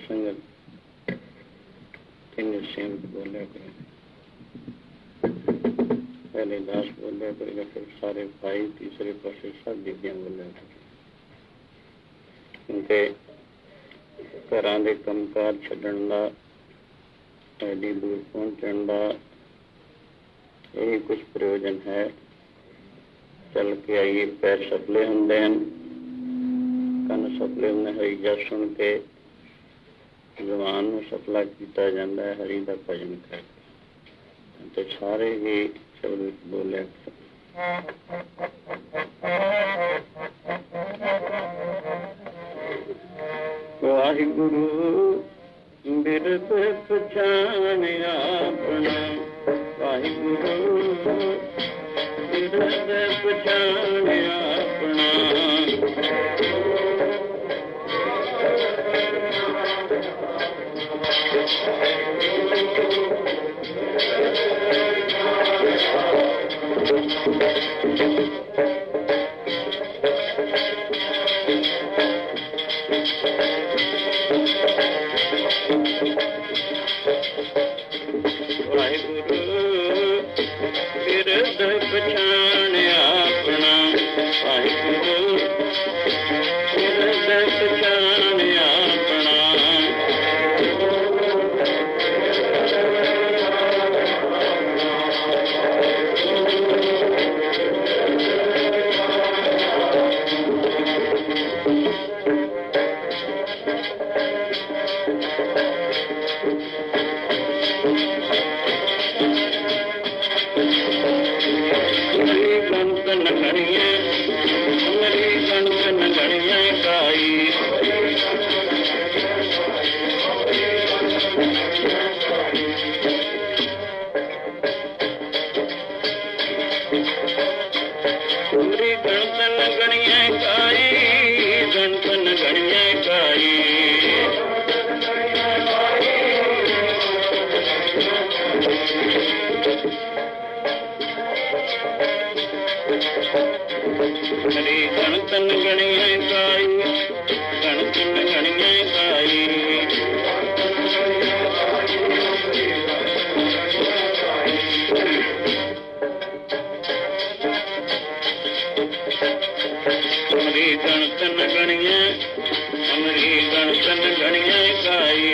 ਸਾਰੀ ਸੰਗਤ ਤਿੰਨ ਸੇਮ ਬੋਲਿਆ ਕਰੇ ਪਹਿਲੇ ਦਾਸ ਬੋਲਿਆ ਕਰੇਗਾ ਫਿਰ ਸਾਰੇ ਭਾਈ ਤੀਸਰੇ ਪਾਸੇ ਸਭ ਬੀਬੀਆਂ ਬੋਲਿਆ ਕਰੇ ਕਿਉਂਕਿ ਘਰਾਂ ਦੇ ਕੰਮਕਾਰ ਛੱਡਣ ਦਾ ਐਡੀ ਦੂਰ ਪਹੁੰਚਣ ਦਾ ਇਹ ਕੁਝ ਪ੍ਰਯੋਜਨ ਹੈ ਚੱਲ ਕੇ ਆਈਏ ਪੈਰ ਸਪਲੇ ਹੁੰਦੇ ਹਨ ਕੰਨ ਸਪਲੇ ਹੁੰਦੇ ਹੋਈ ਜਾਂ ਸੁਣ ਕੇ ਜਵਾਨ ਨੂੰ ਸਫਲਾ ਕੀਤਾ ਜਾਂਦਾ ਹੈ, ਹਰੀ ਦਾ ਭਜਨ ਕਰਕੇ ਤੇ ਸਾਰੇ ਹੀ ਸ਼ਬਦ ਵਿੱਚ ਵਾਹਿਗੁਰੂ ਬਿਰਦ ਪਛਾਣ ਆਪਣਾ। ਵਾਹਿਗੁਰੂ ਹਿਰਦੈ ਪਛਾਣਿਆ ਆਪਣਾ। ਵਾਹਿਗੁਰੂ ਮੇਰੀ ತನ್ನ ಗಣಿಯ ಅಮರೀತನ ತನ್ನ ಗಣಿಯ ತಾಯಿ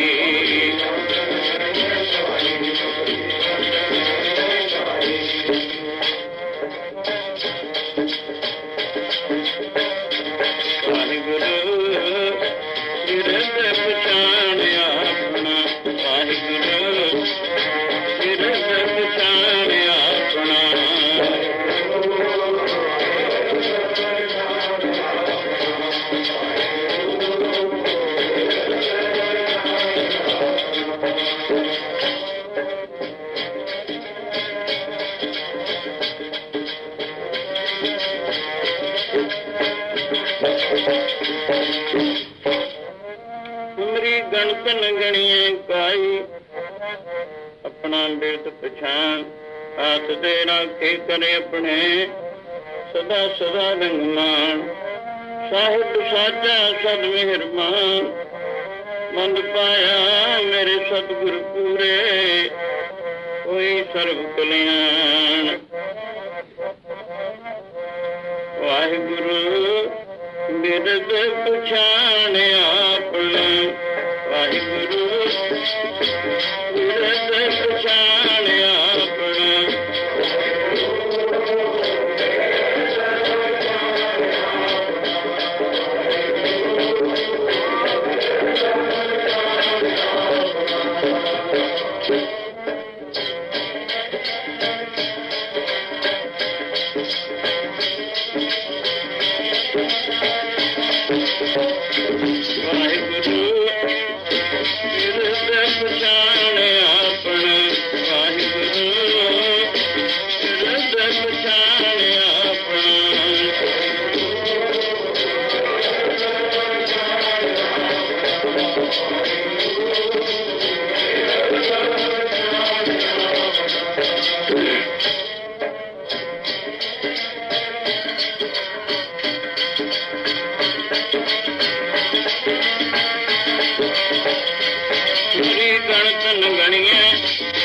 ਉਮਰੀ ਗਣਤਨ ਕਾਈ। ਆਪਣਾ ਬਿਰਤ ਪਛਾਣ, ਹੱਥ ਦੇ ਰਾਖੇ ਕਰੇ ਆਪਣੇ। ਸਦਾ ਸਦਾ ਰੰਗਮਾਨ ਸਾਹਿਬ ਸਾਚਾ ਸਦ ਮਿਹਰਬਾਨ ਮੰਦ ਪਾਇਆ ਮੇਰੇ ਸਤਿਗੁਰ ਪੂਰੇ, ਕੋਈ ਸਰਬ ਕਲਿਆਣ। ਵਾਹਿਗੁਰੂ ਬਿਰਦ ਪਛਾਣਿਆ ਵਾਹਿਗੁਰੂ Yeah.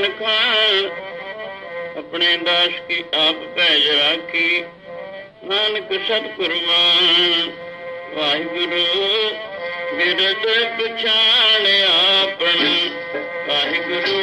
ਜਨ ਖਾਨ ਆਪਣੇ ਦਾਸ ਕੀ ਆਪ ਭੈਜ ਰਾਖੀ ਨਾਨਕ ਸਤ ਕੁਰਬਾਨ ਵਾਹਿਗੁਰੂ ਮੇਰੇ ਤੇ ਪਛਾਣ ਆਪਣ। ਵਾਹਿਗੁਰੂ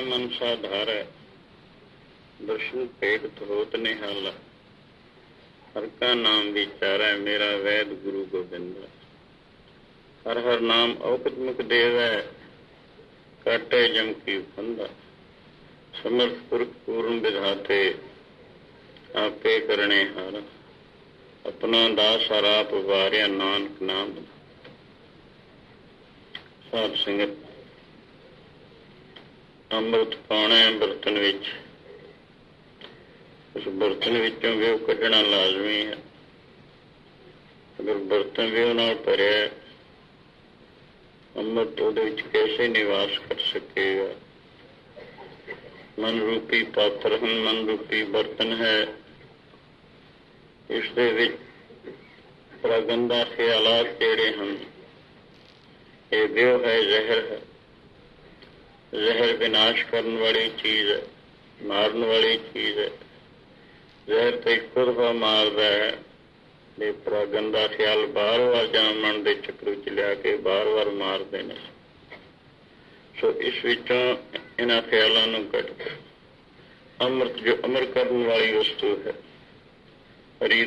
ਸੁਖਾ ਮਨ ਸਾਧਾਰੈ ਦਰਸ਼ਨ ਭੇਟ ਹੋਤ ਨਿਹਾਲ। ਹਰ ਕਾ ਨਾਮ ਵਿਚਾਰੈ, ਮੇਰਾ ਵੈਦ ਗੁਰੂ ਗੋਬਿੰਦ। ਹਰ ਹਰ ਨਾਮ ਔਕਤ ਮੁਖ ਦੇਵੈ, ਕਾਟੇ ਜਮ ਕੀ ਫੰਦਾ। ਸਮਰਥ ਪੁਰਖ ਪੂਰਨ ਵਿਧਾਤੇ, ਆਪੇ ਕਰਨੇ ਹਰ। ਆਪਣਾ ਦਾਸ ਆਪ ਵਾਰਿਆ, ਨਾਨਕ ਨਾਮ। ਸਾਧ ਸੰਗਤ ਅੰਮ੍ਰਿਤ ਪਾਉਣਾ ਹੈ ਬਰਤਨ ਵਿੱਚ। ਉਸ ਬਰਤਨ ਵਿੱਚੋਂ ਵੀ ਕੱਢਣਾ ਲਾਜ਼ਮੀ ਹੈ। ਅਗਰ ਬਰਤਨ ਵੀ ਨਾਲ ਭਰਿਆ ਅੰਮ੍ਰਿਤ ਉਹਦੇ ਵਿੱਚ ਕੈਸੇ ਨਿਵਾਸ ਕਰ ਸਕੇਗਾ? ਮਨ ਰੂਪੀ ਪਾਤਰ ਹਨ ਮਨ ਰੂਪੀ ਬਰਤਨ ਹੈ। ਇਸ ਦੇ ਵਿੱਚ ਪ੍ਰਗੰਦਾ ਖਿਆਲਾਤ ਜਿਹੜੇ ਹਨ? ਇਹ ਵਿਉ ਹੈ ਜ਼ਹਿਰ ਹੈ। ਜ਼ਹਿਰ ਵਿਨਾਸ਼ ਕਰਨ ਵਾਲੀ ਚੀਜ਼ ਹੈ, ਮਾਰਨ ਵਾਲੀ ਚੀਜ਼ ਹੈ। ਜ਼ਹਿਰ ਤੇ ਖੁਦ ਮਾਰਦਾ ਹੈ ਇਹ ਪ੍ਰਗੰਦਾ ਖਿਆਲ ਬਾਰ-ਬਾਰ ਜਨਮ ਮਨ ਦੇ ਚੱਕਰ ਵਿੱਚ ਲਿਆ ਕੇ ਬਾਰ-ਬਾਰ ਮਾਰਦੇ ਨੇ। ਸੋ ਇਸ ਵਿੱਚੋਂ ਇਹਨਾਂ ਖਿਆਲਾਂ ਨੂੰ ਕੱਢ ਕੇ ਅੰਮ੍ਰਿਤ ਜੋ ਅਮਰ ਕਰਨ ਵਾਲੀ ਵਸਤੂ ਹੈ, ਹਰੀ